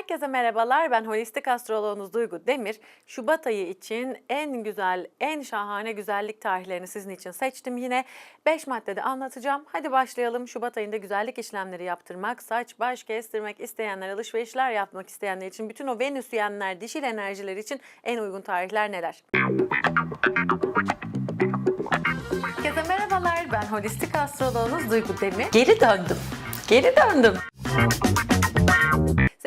Herkese merhabalar. Ben holistik astroloğunuz Duygu Demir. Şubat ayı için en güzel, en şahane güzellik tarihlerini sizin için seçtim. Yine 5 maddede anlatacağım. Hadi başlayalım. Şubat ayında güzellik işlemleri yaptırmak, saç, baş kestirmek isteyenler, alışverişler yapmak isteyenler için, bütün o venüsyenler, dişil enerjiler için en uygun tarihler neler? Herkese merhabalar. Ben holistik astroloğunuz Duygu Demir. Geri döndüm. Geri döndüm.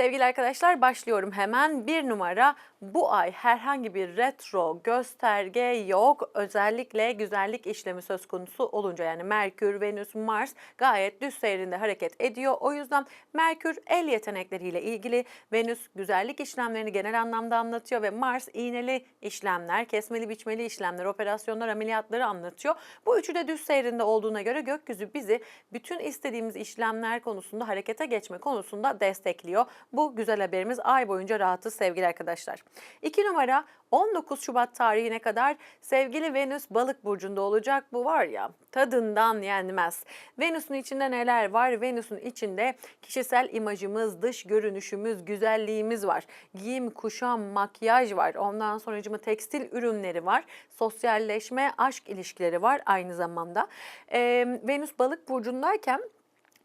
Sevgili arkadaşlar başlıyorum hemen. Bir numara bu ay herhangi bir retro gösterge yok. Özellikle güzellik işlemi söz konusu olunca yani Merkür, Venüs, Mars gayet düz seyrinde hareket ediyor. O yüzden Merkür el yetenekleriyle ilgili, Venüs güzellik işlemlerini genel anlamda anlatıyor ve Mars iğneli işlemler, kesmeli biçmeli işlemler, operasyonlar, ameliyatları anlatıyor. Bu üçü de düz seyrinde olduğuna göre gökyüzü bizi bütün istediğimiz işlemler konusunda harekete geçme konusunda destekliyor. Bu güzel haberimiz ay boyunca rahatız sevgili arkadaşlar. İki numara 19 Şubat tarihine kadar sevgili Venüs balık burcunda olacak. Bu var ya tadından yenmez. Venüs'ün içinde neler var? Venüs'ün içinde kişisel imajımız, dış görünüşümüz, güzelliğimiz var. Giyim, kuşam, makyaj var. Ondan sonracıma tekstil ürünleri var. Sosyalleşme, aşk ilişkileri var aynı zamanda. Ee, Venüs balık burcundayken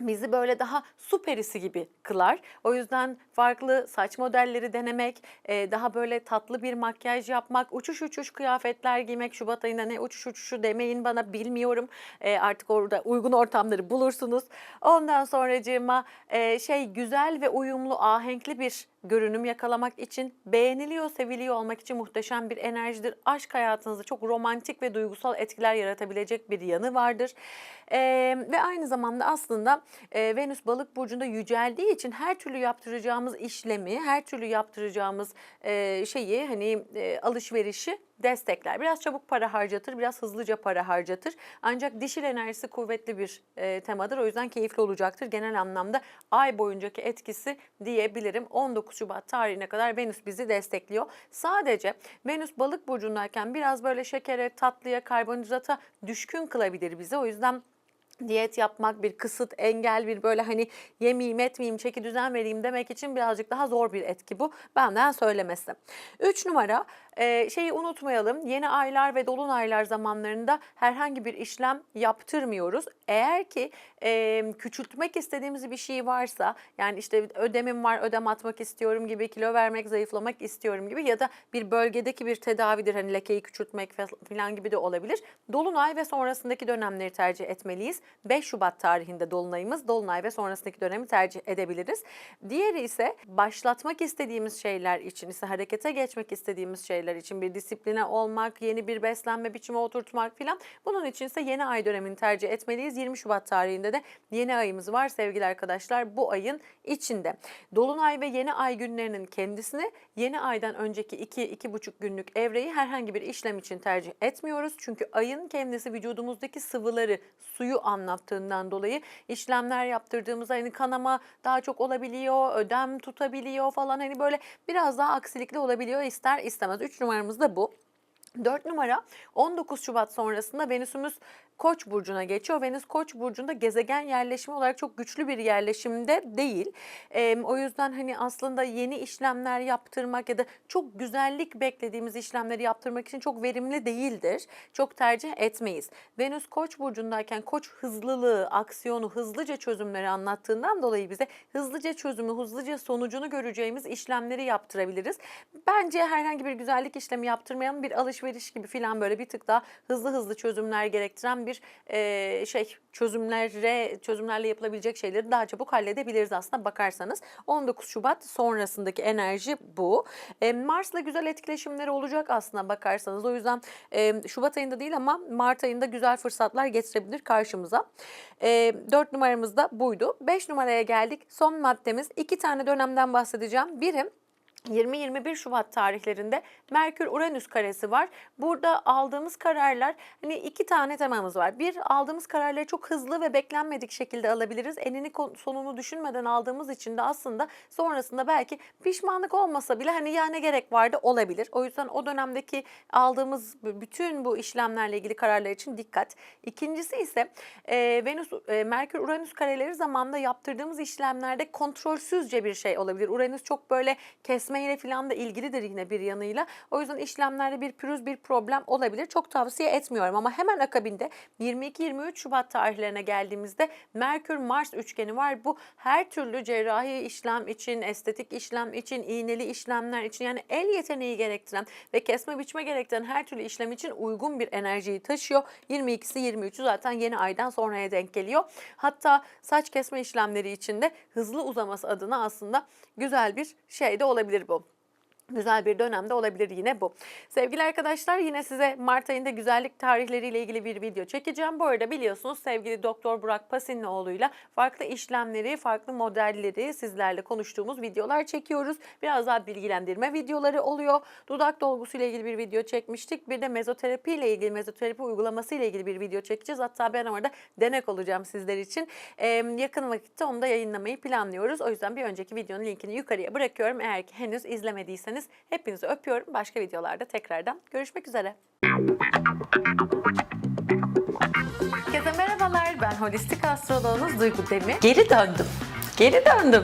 bizi böyle daha su perisi gibi kılar. O yüzden farklı saç modelleri denemek, e, daha böyle tatlı bir makyaj yapmak, uçuş uçuş kıyafetler giymek. Şubat ayında ne uçuş uçuşu demeyin bana bilmiyorum. E, Artık orada uygun ortamları bulursunuz. Ondan sonracığıma e, şey güzel ve uyumlu, ahenkli bir görünüm yakalamak için, beğeniliyor, seviliyor olmak için muhteşem bir enerjidir. Aşk hayatınızda çok romantik ve duygusal etkiler yaratabilecek bir yanı vardır. Ee, ve aynı zamanda aslında e, Venüs balık burcunda yüceldiği için her türlü yaptıracağımız işlemi, her türlü yaptıracağımız e, şeyi hani e, alışverişi destekler. Biraz çabuk para harcatır, biraz hızlıca para harcatır. Ancak dişil enerjisi kuvvetli bir e, temadır. O yüzden keyifli olacaktır. Genel anlamda ay boyuncaki etkisi diyebilirim. 19 Şubat tarihine kadar Venüs bizi destekliyor. Sadece Venüs balık burcundayken biraz böyle şekere, tatlıya, karbonhidrata düşkün kılabilir bizi. O yüzden diyet yapmak, bir kısıt, engel, bir böyle hani yemeyeyim, etmeyeyim, çeki düzen vereyim demek için birazcık daha zor bir etki bu. Benden söylemesi. Üç numara e, şeyi unutmayalım. Yeni aylar ve dolunaylar zamanlarında herhangi bir işlem yaptırmıyoruz. Eğer ki e, küçültmek istediğimiz bir şey varsa yani işte ödemim var, ödem atmak istiyorum gibi, kilo vermek, zayıflamak istiyorum gibi ya da bir bölgedeki bir tedavidir hani lekeyi küçültmek falan gibi de olabilir. Dolunay ve sonrasındaki dönemleri tercih etmeliyiz. 5 Şubat tarihinde dolunayımız. Dolunay ve sonrasındaki dönemi tercih edebiliriz. Diğeri ise başlatmak istediğimiz şeyler için, ise harekete geçmek istediğimiz şeyler için bir disipline olmak, yeni bir beslenme biçimi oturtmak filan. Bunun için ise yeni ay dönemini tercih etmeliyiz. 20 Şubat tarihinde de yeni ayımız var sevgili arkadaşlar bu ayın içinde. Dolunay ve yeni ay günlerinin kendisini yeni aydan önceki 2-2,5 günlük evreyi herhangi bir işlem için tercih etmiyoruz. Çünkü ayın kendisi vücudumuzdaki sıvıları, suyu anlattığından dolayı işlemler yaptırdığımızda hani kanama daha çok olabiliyor, ödem tutabiliyor falan hani böyle biraz daha aksilikli olabiliyor ister istemez. 3 numaramız da bu. 4 numara 19 Şubat sonrasında Venüs'ümüz Koç burcuna geçiyor. Venüs Koç burcunda gezegen yerleşimi olarak çok güçlü bir yerleşimde değil. Ee, o yüzden hani aslında yeni işlemler yaptırmak ya da çok güzellik beklediğimiz işlemleri yaptırmak için çok verimli değildir. Çok tercih etmeyiz. Venüs Koç burcundayken Koç hızlılığı, aksiyonu, hızlıca çözümleri anlattığından dolayı bize hızlıca çözümü, hızlıca sonucunu göreceğimiz işlemleri yaptırabiliriz. Bence herhangi bir güzellik işlemi yaptırmayalım. Bir alışveriş gibi falan böyle bir tık daha hızlı hızlı çözümler gerektiren bir e, şey çözümlere çözümlerle yapılabilecek şeyleri daha çabuk halledebiliriz aslında bakarsanız. 19 Şubat sonrasındaki enerji bu. E, Mars'la güzel etkileşimleri olacak aslında bakarsanız. O yüzden e, Şubat ayında değil ama Mart ayında güzel fırsatlar getirebilir karşımıza. E, 4 numaramız da buydu. 5 numaraya geldik. Son maddemiz iki tane dönemden bahsedeceğim. Biri 20-21 Şubat tarihlerinde Merkür-Uranüs karesi var. Burada aldığımız kararlar hani iki tane temamız var. Bir aldığımız kararları çok hızlı ve beklenmedik şekilde alabiliriz. Enini sonunu düşünmeden aldığımız için de aslında sonrasında belki pişmanlık olmasa bile hani ya ne gerek vardı olabilir. O yüzden o dönemdeki aldığımız bütün bu işlemlerle ilgili kararlar için dikkat. İkincisi ise e, Venüs, e, Merkür Uranüs kareleri zamanında yaptırdığımız işlemlerde kontrolsüzce bir şey olabilir. Uranüs çok böyle kesmeyle falan da ilgilidir yine bir yanıyla. O yüzden işlemlerde bir pürüz bir problem olabilir. Çok tavsiye etmiyorum ama hemen akabinde 22-23 Şubat tarihlerine geldiğimizde Merkür Mars üçgeni var. Bu her türlü cerrahi işlem için, estetik işlem için, iğneli işlemler için yani el yeteneği gerektiren ve kesme biçme gerektiren her türlü işlem için uygun bir enerjiyi taşıyor. 22'si 23'ü zaten yeni aydan sonraya denk geliyor. Hatta saç kesme işlemleri için de hızlı uzaması adına aslında güzel bir şey de olabilir bu. Güzel bir dönemde olabilir yine bu. Sevgili arkadaşlar yine size Mart ayında güzellik tarihleriyle ilgili bir video çekeceğim. Bu arada biliyorsunuz sevgili Doktor Burak Pasinlioğlu'yla farklı işlemleri, farklı modelleri sizlerle konuştuğumuz videolar çekiyoruz. Biraz daha bilgilendirme videoları oluyor. Dudak dolgusu ile ilgili bir video çekmiştik. Bir de mezoterapi ile ilgili, mezoterapi uygulaması ile ilgili bir video çekeceğiz. Hatta ben orada denek olacağım sizler için. Ee, yakın vakitte onu da yayınlamayı planlıyoruz. O yüzden bir önceki videonun linkini yukarıya bırakıyorum. Eğer ki henüz izlemediyseniz hepinizi öpüyorum. Başka videolarda tekrardan görüşmek üzere. Herkese merhabalar. Ben holistik astroloğunuz Duygu Demir. Geri döndüm. Geri döndüm.